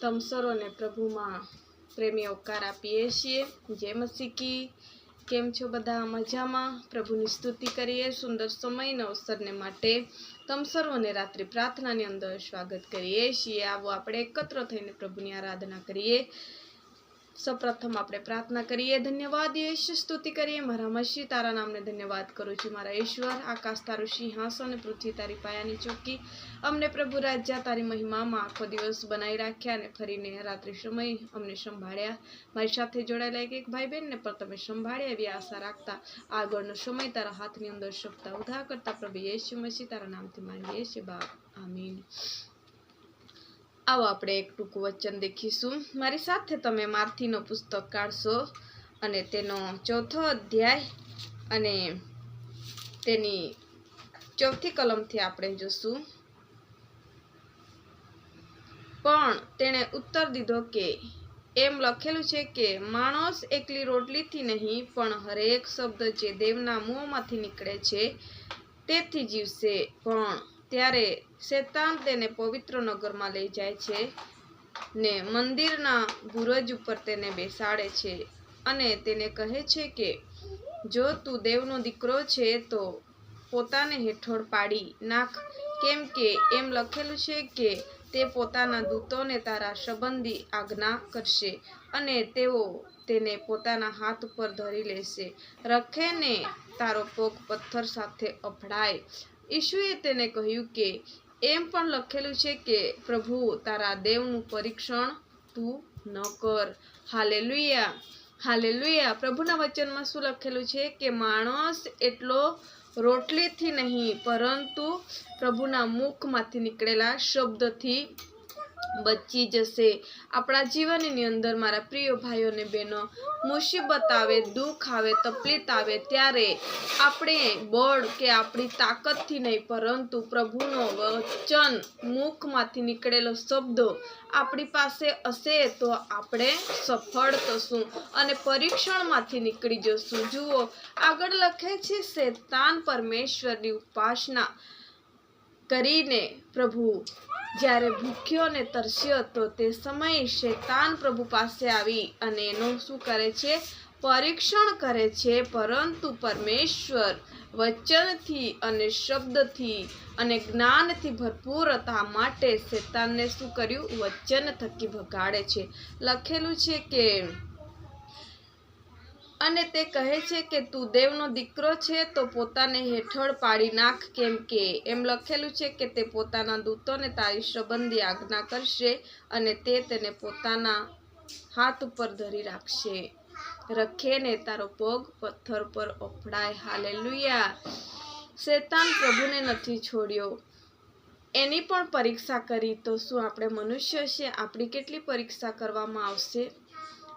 તમ સર્વને પ્રભુમાં પ્રેમી ઓકાર આપીએ છીએ. જય મસીકી કેમ છો બધા મજામાં? પ્રભુની સ્તુતિ કરીએ સુંદર સમયના અવસરને માટે. તમ સર્વને રાત્રિ પ્રાર્થનાની અંદર સ્વાગત કરીએ છીએ. આવો આપણે એકત્ર થઈને પ્રભુની આરાધના કરીએ. સૌપ્રથમ આપણે પ્રાર્થના કરીએ. ધન્યવાદ યશ સ્તુતિ કરીએ. મારા મસી તારા નામને ધન્યવાદ કરું છું. મારા ઈશ્વર, આકાશ તારું સિંહાસન અને પૃથ્વી તારી પાયાની ચોકી. અમને પ્રભુ રાજ્યા, તારી મહિમામાં આખો દિવસ બનાવી રાખ્યા અને ફરીને રાત્રિ સમય અમને સંભાળ્યા. મારી સાથે જોડાયેલા એક એક ભાઈ બહેનને પણ તમે સંભાળ્યા એવી આશા રાખતા આગળનો સમય તારા હાથની અંદર સપ્તાહ ઉધા કરતા પ્રભુ યેશુ મસી તારા નામથી માંગીએ છીએ. બાપ, આમીન. આવો આપણે એક ટૂંકું વચન દેખીશું. મારી સાથે તમે માર્થીનો પુસ્તક કાઢશો અને તેનો ચોથો અધ્યાય અને તેની ચોથી કલમથી આપણે જોશું. પણ તેણે ઉત્તર દીધો કે, એમ લખેલું છે કે, માણસ એકલી રોટલીથી નહીં, પણ હરેક શબ્દ જે દેવના મોંમાંથી નીકળે છે, તેથી જીવશે. પણ ત્યારે શેતાન તેને પવિત્ર નગરમાં લઈ જાય છે ને મંદિરના બુરજ ઉપર તેને બેસાડે છે અને તેને કહે છે કે, જો તું દેવનો દીકરો છે તો પોતાને હેઠળ પાડી નાખ, કેમ કે એમ લખેલું છે કે તે પોતાના દૂતોને તારા સંબંધી આજ્ઞા કરશે અને તેઓ તેને પોતાના હાથ ઉપર ધરી લેશે. રખે ને તારો પોગ પથ્થર સાથે અફડાય ઈશુએ તેને કહ્યું કે, એમ પણ લખેલું છે કે, પ્રભુ, તારા દેવનું પરીક્ષણ તું ન કર. હાલેલુયા. હાલેલુયા. પ્રભુના વચનમાં શું લખેલું છે કે, માણસ એટલો રોટલીથી નહીં, પરંતુ પ્રભુના મુખમાંથી નીકળેલા શબ્દથી બચી જશે. આપણા જીવનની અંદર મારા પ્રિય ભાઈઓ અને બહેનો, મુસીબત આવે, દુઃખ આવે, તકલીફ આવે ત્યારે આપણે બળ કે આપણી તાકતથી નહીં, પરંતુ પ્રભુનો વચન મુખમાંથી નીકળેલો શબ્દો આપણી પાસે હશે તો આપણે સફળ થશું અને પરીક્ષણમાંથી નીકળી જશું. જુઓ, આગળ લખે છે, શેતાન પરમેશ્વરની ઉપાસના કરીને પ્રભુ જ્યારે ભૂખ્યો અને તરસ્યો હતો તે સમયે શૈતાન પ્રભુ પાસે આવી અને એનું શું કરે છે? પરીક્ષણ કરે છે. પરંતુ પરમેશ્વર વચનથી અને શબ્દથી અને જ્ઞાનથી ભરપૂર હતા. માટે શેતાનને શું કર્યું? વચન થકી ભગાડે છે. લખેલું છે કે અને તે કહે છે કે તું દેવનો દીકરો છે તો પોતાને હેઠળ પાડી નાખ કેમ કે એમ લખેલું છે કે તે પોતાના દૂતોને તારી સંબંધી આજ્ઞા કરશે અને તે તેને પોતાના હાથ ઉપર ધરી રાખશે. રખે ને તારો પગ પથ્થર પર અફડાય હાલે લુયા શેતાન પ્રભુને નથી છોડ્યો. એની પણ પરીક્ષા કરી. તો શું આપણે મનુષ્ય છે આપણી કેટલી પરીક્ષા કરવામાં આવશે?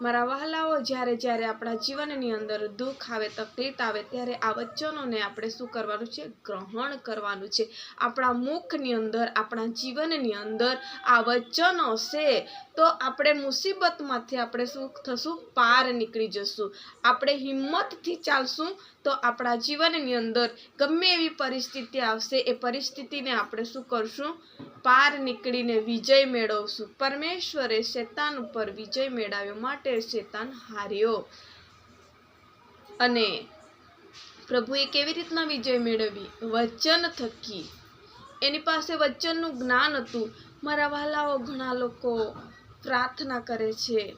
મારા વહાલાઓ જ્યારે જ્યારે આપણા જીવનની અંદર દુઃખ આવે, તકલીફ આવે, ત્યારે આ વચનોને આપણે શું કરવાનું છે? ગ્રહણ કરવાનું છે. આપણા મુખની અંદર, આપણા જીવનની અંદર આ વચનો છે. તો આપણે મુસીબતમાંથી આપણે શું થશું? પાર નીકળી જશું. આપણે હિંમતથી ચાલશું તો આપણા જીવનની અંદર ગમે એવી પરિસ્થિતિ આવશે, એ પરિસ્થિતિને આપણે શું કરશું? પાર નીકળીને વિજય મેળવશું. પરમેશ્વરે શેતાન ઉપર વિજય મેળવ્યો માટે શેતાન હાર્યો. અને પ્રભુએ કેવી રીતના વિજય મેળવી? વચન થકી. એની પાસે વચનનું જ્ઞાન હતું. મારા વહાલાઓ ઘણા લોકો પ્રાર્થના કરે છે.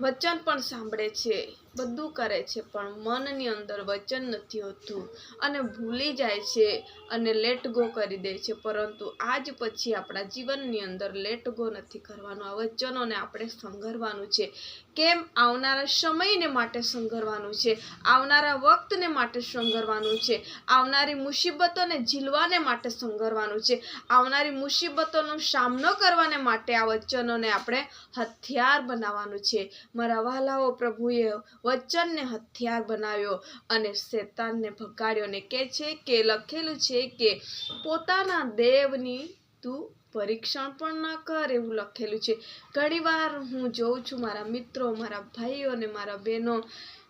વચન પણ સાંભળે છે. બધું કરે છે, પણ મનની અંદર વચન નથી હોતું અને ભૂલી જાય છે અને લેટ ગો કરી દે છે. પરંતુ આજ પછી આપણા જીવનની અંદર લેટ ગો નથી કરવાનું. આ વચનોને આપણે સંઘરવાનું છે. કેમ? આવનારા સમયને માટે સંઘરવાનું છે. આવનારા વખતને માટે સંઘરવાનું છે. આવનારી મુસીબતોને ઝીલવાને માટે સંઘરવાનું છે. આવનારી મુસીબતોનો સામનો કરવાને માટે આ વચનોને આપણે હથિયાર બનાવવાનું છે. મારા વહાલાઓ પ્રભુએ વચનને હથિયાર બનાવ્યો અને શેતાનને ભગાડ્યો ને કહે છે કે, લખેલું છે કે, પોતાના દેવની તું પરીક્ષણ પણ ન કર એવું લખેલું છે. ઘણીવાર હું જોઉં છું, મારા મિત્રો, મારા ભાઈઓ અને મારા બહેનો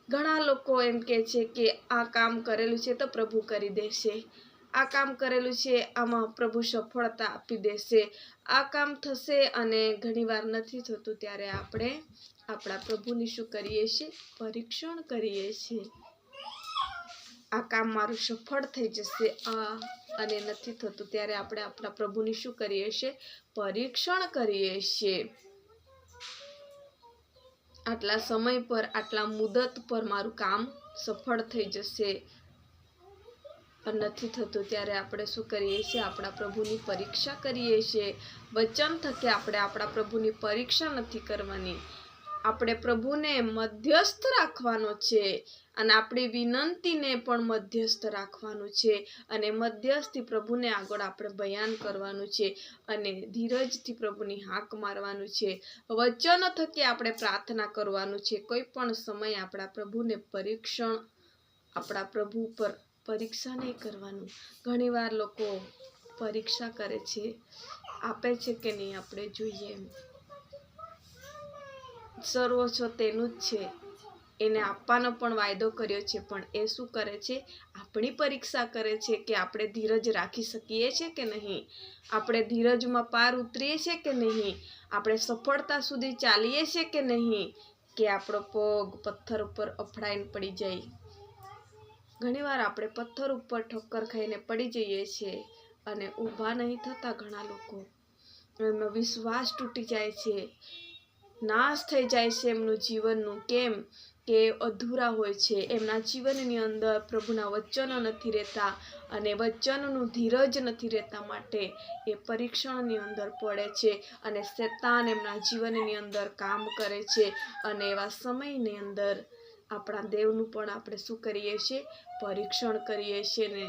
ઘણા લોકો એમ કહે છે કે, આ કામ કરેલું છે તો પ્રભુ કરી દેશે. આ કામ કરેલું છે, આમાં પ્રભુ સફળતા આપી દેશે. આ કામ થશે અને ઘણીવાર નથી થતું ત્યારે આપણે આપણા પ્રભુની શું કરીએ છીએ? પરીક્ષણ કરીએ છીએ. આ કામ મારું સફળ થઈ જશે, આ અને નથી થતું ત્યારે આપણે આપણા પ્રભુની શું કરીએ છીએ? પરીક્ષણ કરીએ છીએ. આટલા સમય પર, આટલા મુદત પર મારું કામ સફળ થઈ જશે. પણ નથી થતું, ત્યારે આપણે શું કરીએ છીએ? આપણા પ્રભુની પરીક્ષા કરીએ છીએ. વચન થકી આપણે આપણા પ્રભુની પરીક્ષા નથી કરવાની. આપણે પ્રભુને મધ્યસ્થ રાખવાનો છે અને આપણી વિનંતીને પણ મધ્યસ્થ રાખવાનું છે અને મધ્યસ્થી પ્રભુને આગળ આપણે બયાન કરવાનું છે અને ધીરજથી પ્રભુની હાક મારવાનું છે. વચન થકી આપણે પ્રાર્થના કરવાનું છે. કોઈ પણ સમય આપણા પ્રભુને પરીક્ષણ, આપણા પ્રભુ પર પરીક્ષા નહીં કરવાનું. ઘણીવાર લોકો પરીક્ષા કરે છે, આપે છે કે નહીં આપણે જોઈએ સર્વસ્વ તેનું જ છે. એને આપવાનો પણ વાયદો કર્યો છે, પણ એ શું કરે છે? આપણી પરીક્ષા કરે છે કે આપણે ધીરજ રાખી શકીએ છીએ કે નહીં? આપણે ધીરજમાં પાર ઉતરીએ છીએ કે નહીં? આપણે સફળતા સુધી ચાલીએ છીએ કે નહીં? કે આપણો પગ પથ્થર ઉપર અફડાઈને પડી જાય? ઘણીવાર આપણે પથ્થર ઉપર ઠક્કર ખાઈને પડી જઈએ છીએ અને ઊભા નહીં થતા ઘણા લોકો. એમનો વિશ્વાસ તૂટી જાય છે. નાશ થઈ જાય છે એમનું જીવનનું. કેમ? કે અધૂરા હોય છે. એમના જીવનની અંદર પ્રભુના વચનો નથી રહેતા અને વચનનું ધીરજ નથી રહેતા માટે એ પરીક્ષણની અંદર પડે છે અને શેતાન એમના જીવનની અંદર કામ કરે છે અને એવા સમયની અંદર આપણા દેવનું પણ આપણે શું કરીએ છીએ? પરીક્ષણ કરીએ છીએ ને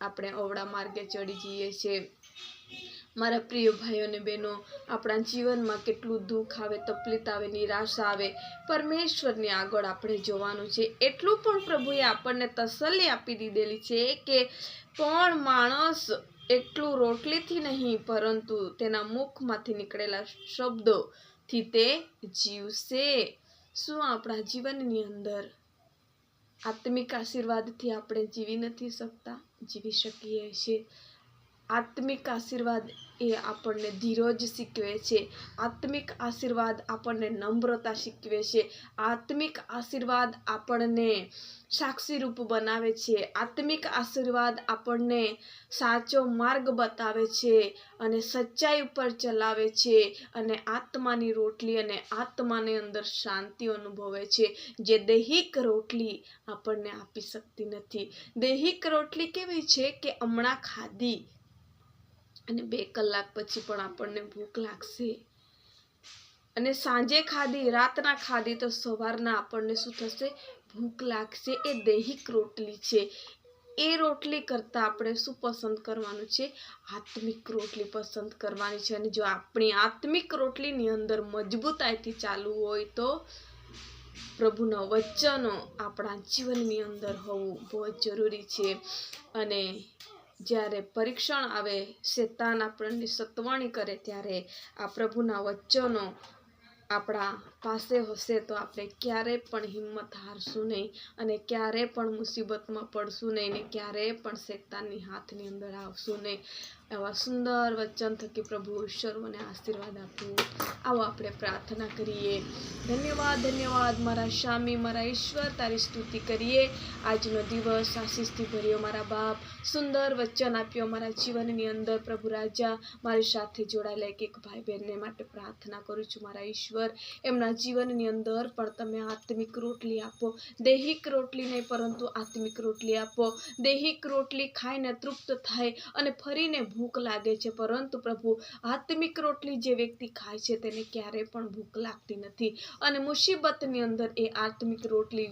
આપણે અવળા માર્ગે ચડી જઈએ છીએ. મારા પ્રિય ભાઈઓ અને બહેનો, આપણા જીવનમાં કેટલું દુઃખ આવે, તકલીફ આવે, નિરાશા આવે, પરમેશ્વરની આગળ આપણે જોવાનું છે. એટલું પણ પ્રભુએ આપણને તસલ્લી આપી દીધેલી છે કે પણ માણસ એટલું રોટલીથી નહીં, પરંતુ તેના મુખમાંથી નીકળેલા શબ્દોથી તે જીવશે. શું આપણા જીવનની અંદર આત્મિક આશીર્વાદથી આપણે જીવી નથી શકતા? જીવી શકીએ છીએ. આત્મિક આશીર્વાદ એ આપણને ધીરજ શીખવે છે. આત્મિક આશીર્વાદ આપણને નમ્રતા શીખવે છે. આત્મિક આશીર્વાદ આપણને સાક્ષીરૂપ બનાવે છે. આત્મિક આશીર્વાદ આપણને સાચો માર્ગ બતાવે છે અને સચ્ચાઈ ઉપર ચલાવે છે અને આત્માની રોટલી અને આત્માની અંદર શાંતિ અનુભવે છે. જે દૈહિક રોટલી આપણને આપી શકતી નથી. દૈહિક રોટલી કેવી છે કે હમણાં ખાધી અને બે કલાક પછી પણ આપણને ભૂખ લાગશે. અને સાંજે ખાધી, રાતના ખાધી તો સવારના આપણને શું થશે? ભૂખ લાગશે. એ દૈહિક રોટલી છે. એ રોટલી કરતાં આપણે શું પસંદ કરવાનું છે? આત્મિક રોટલી પસંદ કરવાની છે. અને જો આપણી આત્મિક રોટલીની અંદર મજબૂતાઈથી ચાલવું હોય તો પ્રભુના વચનો આપણા જીવનની અંદર હોવું બહુ જરૂરી છે. અને જ્યારે પરીક્ષણ આવે, શેતાન આપણને સતવાણી કરે ત્યારે આ પ્રભુના વચનો આપણા પાસે હશે તો આપણે ક્યારેય પણ હિંમત હારશું નહીં અને ક્યારેય પણ મુસીબતમાં પડશું નહીં ને ક્યારેય પણ શેતાનની હાથની અંદર આવશું નહીં. એવા સુંદર વચન થકી પ્રભુ ઈશ્વરોને આશીર્વાદ આપો. આવો આપણે પ્રાર્થના કરીએ. ધન્યવાદ ધન્યવાદ. મારા શામી મારા ઈશ્વર, તારી સ્તુતિ કરીએ. આજનો દિવસ આશીષથી ભર્યો મારા બાપ. સુંદર વચન આપ્યો મારા જીવનની અંદર પ્રભુ રાજા. મારી સાથે જોડાયેલા એક એક ભાઈ બહેનને માટે પ્રાર્થના કરું છું મારા ઈશ્વર. એમના જીવનની અંદર પણ તમે આત્મિક રોટલી આપો. દૈહિક રોટલી નહીં, પરંતુ આત્મિક રોટલી આપો. દૈહિક રોટલી ખાઈને તૃપ્ત થાય અને ફરીને ભૂખ લાગે છે, પરંતુ પ્રભુ, આત્મિક રોટલી જે વ્યક્તિ ખાય છે તેને ક્યારેય પણ ભૂખ લાગતી નથી. અને મુસીબતની અંદર એ આત્મિક રોટલી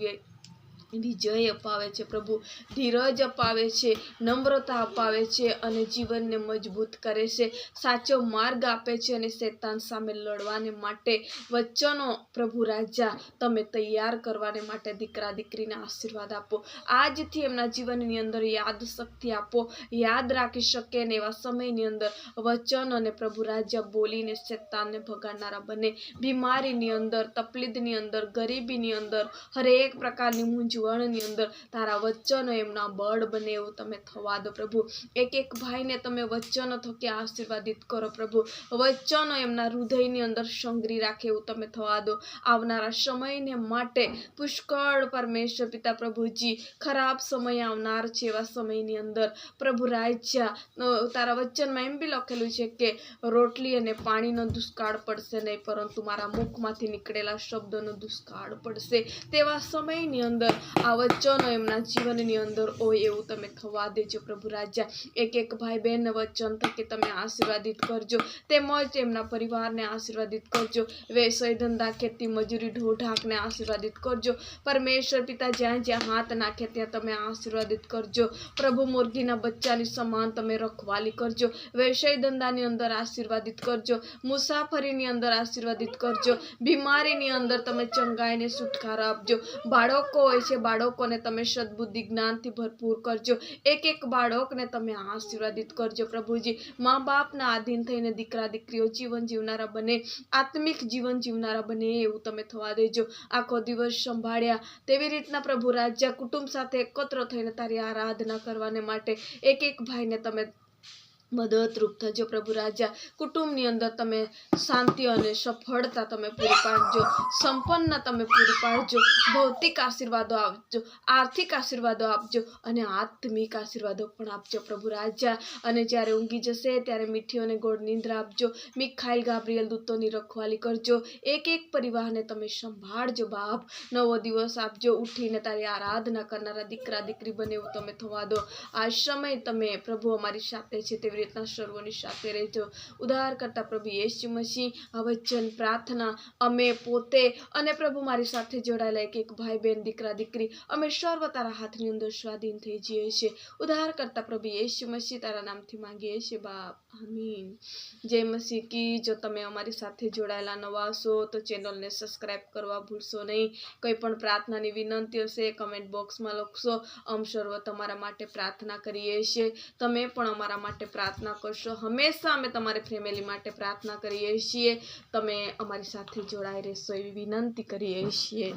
વિજય અપાવે છે, પ્રભુ. ધીરજ અપાવે છે, નમ્રતા અપાવે છે અને જીવનને મજબૂત કરે છે. સાચો માર્ગ આપે છે અને શેતાન સામે લડવાને માટે વચનો, પ્રભુ રાજા, તમે તૈયાર કરવાને માટે દીકરા, દીકરીને આશીર્વાદ આપો. આજથી એમના જીવનની અંદર યાદ શક્તિ આપો. યાદ રાખી શકે ને એવા સમયની અંદર વચન અને પ્રભુ રાજા બોલીને શેતાનને ભગાડનારા બને. બીમારીની અંદર તકલીફની અંદર, ગરીબીની અંદર હરેક પ્રકારની મૂંઝવણ જીવનની અંદર તારા વચનો એમના બળ બને એવું તમે થવા દો પ્રભુ. એક એક ભાઈને તમે વચનો થકી આશીર્વાદિત કરો પ્રભુ. વચનો એમના હૃદયની અંદર સંગ્રી રાખે એવું તમે થવા દો. આવનારા સમયને માટે પુષ્કળ પરમેશ્વર પિતા પ્રભુજી, ખરાબ સમય આવનાર છે એવા સમયની અંદર. પ્રભુ રાજ્ય તારા વચનમાં એમ બી લખેલું છે કે રોટલી અને પાણીનો દુષ્કાળ પડશે નહીં, પરંતુ મારા મુખમાંથી નીકળેલા શબ્દોનો દુષ્કાળ પડશે. તેવા સમયની અંદર આ વચનો એમના જીવનની અંદર હોય એવું તમે થવા દેજો પ્રભુ રાજા. એક એક ભાઈ બહેન વચન થકી તમે આશીર્વાદિત કરજો. તેમજ એમના પરિવારને આશીર્વાદિત કરજો. વ્યવસાય ધંધા ખેતી, મજૂરી, ઢોઢાકને આશીર્વાદિત કરજો. પરમેશ્વર પિતા જ્યાં જ્યાં હાથ નાખે ત્યાં તમે આશીર્વાદિત કરજો. પ્રભુ મુરઘીના બચ્ચાની સમાન તમે રખવાલી કરજો. વ્યવસાય ધંધાની અંદર આશીર્વાદિત કરજો. મુસાફરીની અંદર આશીર્વાદિત કરજો. બીમારીની અંદર તમે ચંગાઈને છુટકારો આપજો. બાળકો હોય છે બાળકોને તમે સદબુદ્ધિ જ્ઞાનથી ભરપૂર કરજો. એક એક બાળકને તમે આશીર્વાદિત કરજો પ્રભુજી. મા બાપના આધીન થઈને દીકરા દીકરીઓ જીવન જીવનારા બને, આત્મિક જીવન જીવનારા બને એવું તમે થવા દેજો. આખો દિવસ સંભાળ્યા તેવી રીતના પ્રભુ રાજા કુટુંબ સાથે એકત્ર થઈને તારી આરાધના કરવાને માટે એક એક ભાઈને તમે મદદરૂપ થજો પ્રભુ રાજા. કુટુંબની અંદર તમે શાંતિ અને સફળતા તમે પૂરી પાડજો. સંપન્ન તમે પૂરી પાડજો. ભૌતિક આશીર્વાદો આપજો. આર્થિક આશીર્વાદો આપજો અને આત્મિક આશીર્વાદો પણ આપજો પ્રભુ રાજા. અને જ્યારે ઊંઘી જશે ત્યારે મીઠી અને ગોળ નિંદ્રા આપજો. મિખાઈલ ગાબ્રિયલ દૂતોની રખવાલી કરજો. એક એક પરિવારને તમે સંભાળજો બાપ. નવો દિવસ આપજો. ઉઠીને તારી આરાધના કરનારા દીકરા દીકરી બને એવું તમે થવા દો. આ સમય તમે પ્રભુ અમારી સાથે છે તેવી રીતના સર્વોની સાથે રહેજો. ઉદ્ધાર પ્રભુ યેશુ મસીહ વચન પ્રાર્થના, અમે પોતે અને પ્રભુ મારી સાથે જોડાયેલા એક એક ભાઈ બહેન દીકરા, દીકરી, અમે સર્વ તારા હાથની અંદર સ્વાધીન થઈ જઈએ છીએ. ઉદ્ધાર પ્રભુ યેશુ મસીહ, તારા નામથી માંગીએ છીએ, બાપ. આમીન. જય મસીહ કી, જો તમે અમારી સાથે જોડાયેલા નવા છો તો ચેનલને સબસ્ક્રાઇબ કરવા ભૂલશો નહીં. કોઈ પણ પ્રાર્થનાની વિનંતી હશે, કમેન્ટ બોક્સમાં લખશો. અમ સર્વ તમારા માટે પ્રાર્થના કરીએ છીએ. તમે પણ અમારા માટે પ્રાર્થના કરશો. હંમેશા અમે તમારી ફેમિલી માટે પ્રાર્થના કરીએ છીએ. તમે અમારી સાથે જોડાઈ રહેશો એવી વિનંતી કરીએ છીએ.